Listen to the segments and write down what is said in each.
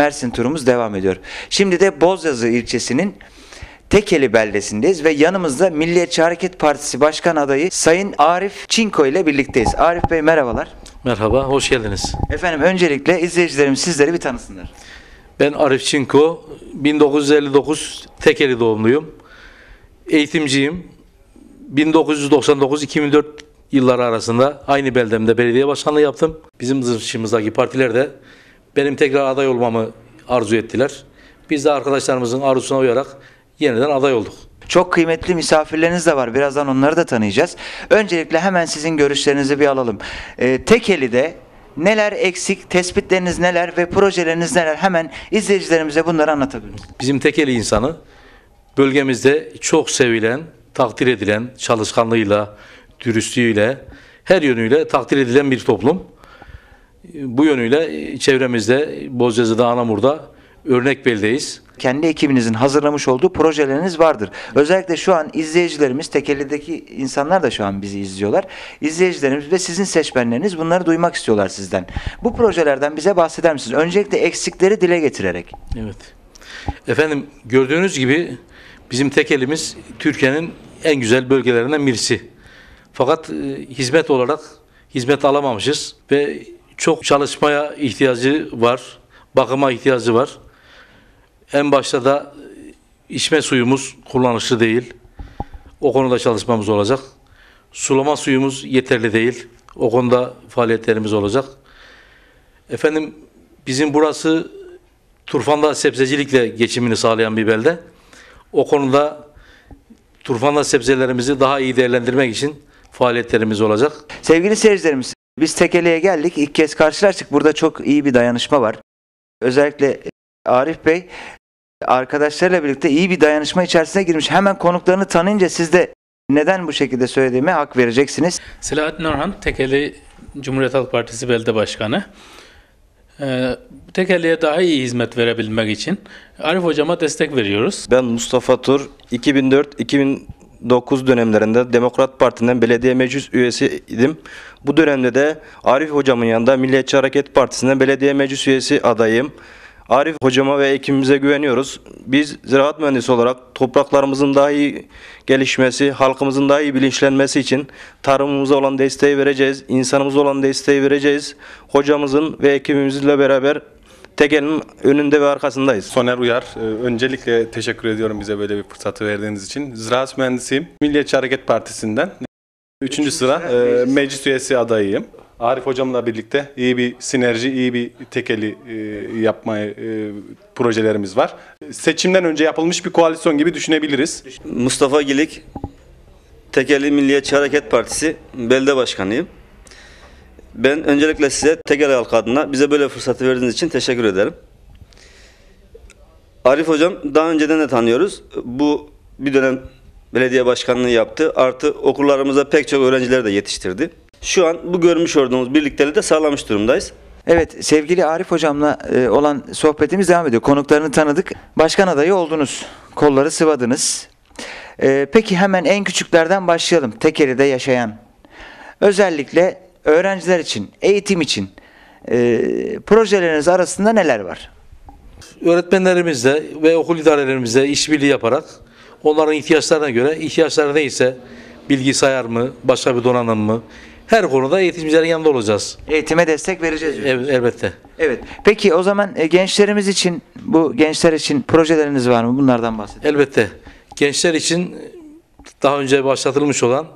Mersin turumuz devam ediyor. Şimdi de Bozyazı ilçesinin Tekeli beldesindeyiz ve yanımızda Milliyetçi Hareket Partisi Başkan adayı Sayın Arif Çinko ile birlikteyiz. Arif Bey merhabalar. Merhaba, hoş geldiniz. Efendim öncelikle izleyicilerimiz sizleri bir tanısınlar. Ben Arif Çinko, 1959 Tekeli doğumluyum. Eğitimciyim. 1999-2004 yılları arasında aynı beldemde belediye başkanlığı yaptım. Bizim dışımızdaki partiler de benim tekrar aday olmamı arzu ettiler. Biz de arkadaşlarımızın arzusuna uyarak yeniden aday olduk. Çok kıymetli misafirleriniz de var. Birazdan onları da tanıyacağız. Öncelikle hemen sizin görüşlerinizi bir alalım. Ee, Tekeli'de neler eksik, tespitleriniz neler ve projeleriniz neler? Hemen izleyicilerimize bunları anlatabilir misiniz? Bizim Tekeli insanı bölgemizde çok sevilen, takdir edilen, çalışkanlığıyla, dürüstlüğüyle, her yönüyle takdir edilen bir toplum. Bu yönüyle çevremizde Bozyazı'da, Anamur'da örnek beldeyiz. kendi ekibinizin hazırlamış olduğu projeleriniz vardır. Özellikle şu an izleyicilerimiz, Tekeli'deki insanlar da şu an bizi izliyorlar. İzleyicilerimiz ve sizin seçmenleriniz bunları duymak istiyorlar sizden. Bu projelerden bize bahseder misiniz? Öncelikle eksikleri dile getirerek. Evet. Efendim gördüğünüz gibi bizim tekelimiz Türkiye'nin en güzel bölgelerinden birisi. Fakat e, hizmet olarak hizmet alamamışız ve çok çalışmaya ihtiyacı var, bakıma ihtiyacı var. En başta da içme suyumuz kullanışlı değil. O konuda çalışmamız olacak. Sulama suyumuz yeterli değil. O konuda faaliyetlerimiz olacak. Efendim bizim burası Turfanda sebzecilikle geçimini sağlayan bir belde. O konuda Turfanda sebzelerimizi daha iyi değerlendirmek için faaliyetlerimiz olacak. Sevgili seyircilerimiz, biz Tekeli'ye geldik. İlk kez karşılaştık. Burada çok iyi bir dayanışma var. Özellikle Arif Bey arkadaşlarıyla birlikte iyi bir dayanışma içerisine girmiş. Hemen konuklarını tanıyınca siz de neden bu şekilde söylediğime hak vereceksiniz. Selahattin Orhan, Tekeli Cumhuriyet Halk Partisi Belde Başkanı. Ee, Tekeli'ye daha iyi hizmet verebilmek için Arif Hocama destek veriyoruz. Ben Mustafa Tur, 2004-2009 dönemlerinde Demokrat Parti'nden belediye meclis üyesiydim. Bu dönemde de Arif Hocamın yanında Milliyetçi Hareket Partisi'nden belediye meclis üyesi adayım. Arif Hocama ve ekibimize güveniyoruz. Biz ziraat mühendisi olarak topraklarımızın daha iyi gelişmesi, halkımızın daha iyi bilinçlenmesi için tarımımıza olan desteği vereceğiz, insanımıza olan desteği vereceğiz. Hocamızın ve ekibimizle beraber Tekel'in önünde ve arkasındayız. Soner Uyar, e, öncelikle teşekkür ediyorum bize böyle bir fırsatı verdiğiniz için. Ziraat mühendisiyim. Milliyetçi Hareket Partisi'nden. Üçüncü sıra e, meclis üyesi adayıyım. Arif hocamla birlikte iyi bir sinerji, iyi bir tekeli e, yapma e, projelerimiz var. Seçimden önce yapılmış bir koalisyon gibi düşünebiliriz. Mustafa Gilik, Tekeli Milliyetçi Hareket Partisi belde başkanıyım. Ben öncelikle size Tekeli halkı adına bize böyle fırsatı verdiğiniz için teşekkür ederim. Arif Hocam daha önceden de tanıyoruz. Bu bir dönem belediye başkanlığı yaptı. Artı okullarımıza pek çok öğrenciler de yetiştirdi. Şu an bu görmüş olduğumuz birlikteliği de sağlamış durumdayız. Evet, sevgili Arif hocamla e, olan sohbetimiz devam ediyor. Konuklarını tanıdık. Başkan adayı oldunuz. Kolları sıvadınız. E, peki hemen en küçüklerden başlayalım. Tekeli'de yaşayan. Özellikle öğrenciler için, eğitim için e, projeleriniz arasında neler var? Öğretmenlerimizle ve okul idarelerimizle işbirliği yaparak onların ihtiyaçlarına göre ihtiyaçları neyse bilgisayar mı, başka bir donanım mı her konuda eğitimcilerin yanında olacağız. Eğitime destek vereceğiz. El, elbette. Evet. Peki o zaman e, gençlerimiz için, bu gençler için projeleriniz var mı? Bunlardan bahsedelim. Elbette. Gençler için daha önce başlatılmış olan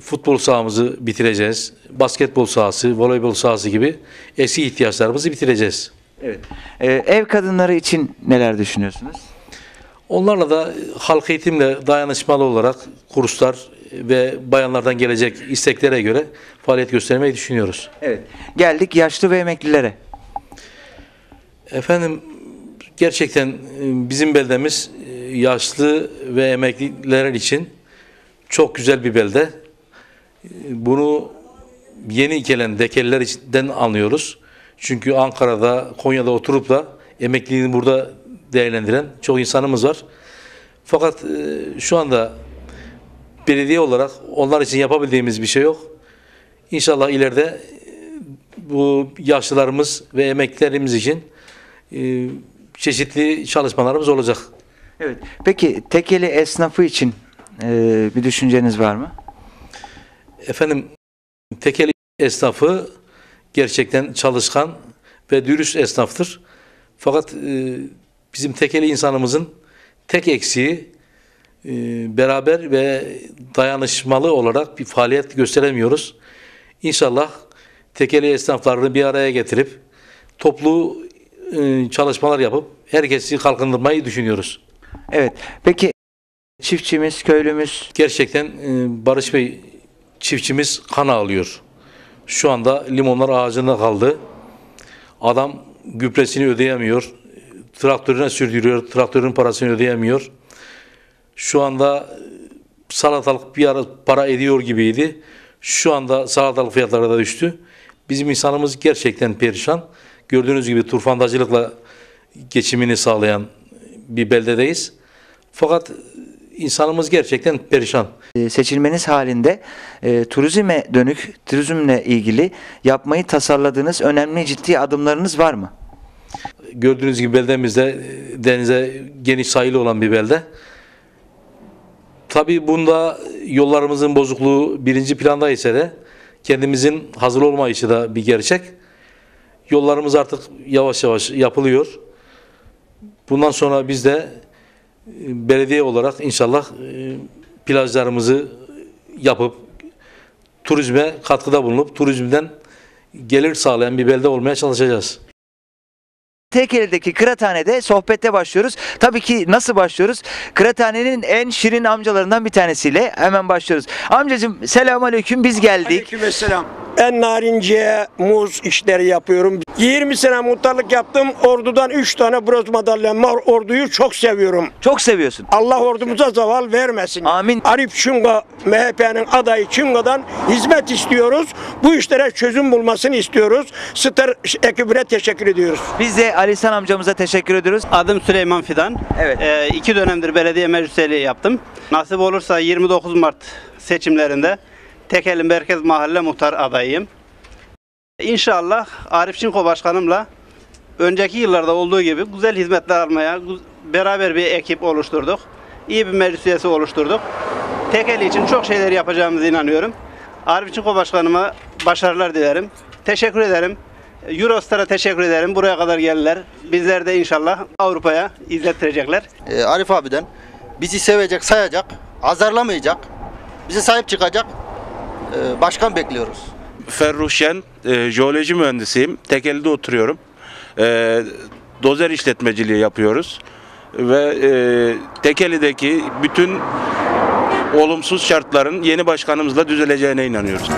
futbol sahamızı bitireceğiz. Basketbol sahası, voleybol sahası gibi eski ihtiyaçlarımızı bitireceğiz. Evet. E, ev kadınları için neler düşünüyorsunuz? Onlarla da halk eğitimle dayanışmalı olarak kurslar ve bayanlardan gelecek isteklere göre faaliyet göstermeyi düşünüyoruz. Evet. Geldik yaşlı ve emeklilere. Efendim gerçekten e, bizim beldemiz e, yaşlı ve emekliler için çok güzel bir belde. Bunu yeni gelen dekeliler içinden anlıyoruz. Çünkü Ankara'da, Konya'da oturup da emekliliğini burada değerlendiren çok insanımız var. Fakat e, şu anda belediye olarak onlar için yapabildiğimiz bir şey yok. İnşallah ileride e, bu yaşlılarımız ve emeklilerimiz için e, çeşitli çalışmalarımız olacak. Evet. Peki tekeli esnafı için bir düşünceniz var mı? Efendim tekeli esnafı gerçekten çalışkan ve dürüst esnaftır. Fakat e, bizim tekeli insanımızın tek eksiği e, beraber ve dayanışmalı olarak bir faaliyet gösteremiyoruz. İnşallah tekeli esnaflarını bir araya getirip toplu e, çalışmalar yapıp herkesi kalkındırmayı düşünüyoruz. Evet. Peki çiftçimiz, köylümüz Gerçekten e, Barış Bey çiftçimiz kan ağlıyor. Şu anda limonlar ağacında kaldı. Adam gübresini ödeyemiyor. Traktörüne sürdürüyor. Traktörün parasını ödeyemiyor. Şu anda salatalık bir ara para ediyor gibiydi. Şu anda salatalık fiyatları da düştü. Bizim insanımız gerçekten perişan. Gördüğünüz gibi turfandacılıkla geçimini sağlayan bir beldedeyiz. Fakat insanımız gerçekten perişan. e, seçilmeniz halinde e, turizme dönük, turizmle ilgili yapmayı tasarladığınız önemli ciddi adımlarınız var mı? Gördüğünüz gibi beldemizde e, denize geniş sahili olan bir belde. Tabii bunda yollarımızın bozukluğu birinci planda ise de kendimizin hazır olmayışı da bir gerçek. Yollarımız artık yavaş yavaş yapılıyor. Bundan sonra biz de belediye olarak inşallah e, plajlarımızı yapıp turizme katkıda bulunup turizmden gelir sağlayan bir belde olmaya çalışacağız. Tekeli'deki kıraathanede sohbete başlıyoruz. Tabii ki nasıl başlıyoruz? Kıraathanenin en şirin amcalarından bir tanesiyle hemen başlıyoruz. Amcacığım selamünaleyküm biz geldik. Aleykümselam. En narince muz işleri yapıyorum. 20 sene muhtarlık yaptım. Ordudan 3 tane bronz madalyam var. Orduyu çok seviyorum. Çok seviyorsun. Allah ordumuza zaval vermesin. Amin. Arif Çunga MHP'nin adayı Çunga'dan hizmet istiyoruz. Bu işlere çözüm bulmasını istiyoruz. Star ekibine teşekkür ediyoruz. Biz de Alisan amcamıza teşekkür ediyoruz. Adım Süleyman Fidan. Evet. Ee, iki dönemdir belediye meclis üyeliği yaptım. Nasip olursa 29 Mart seçimlerinde Tekeli Merkez Mahalle Muhtar adayıyım. İnşallah Arif Çinko Başkanımla önceki yıllarda olduğu gibi güzel hizmetler almaya beraber bir ekip oluşturduk. İyi bir meclis üyesi oluşturduk. Tekeli için çok şeyler yapacağımıza inanıyorum. Arif Çinko Başkanıma başarılar dilerim. Teşekkür ederim. Eurostar'a teşekkür ederim. Buraya kadar geldiler. Bizler de inşallah Avrupa'ya izlettirecekler. e, Arif abiden bizi sevecek, sayacak, azarlamayacak, bize sahip çıkacak e, başkan bekliyoruz. Ferruh Şen, e, jeoloji mühendisiyim. Tekeli'de oturuyorum. E, dozer işletmeciliği yapıyoruz. Ve e, Tekeli'deki bütün olumsuz şartların yeni başkanımızla düzeleceğine inanıyoruz.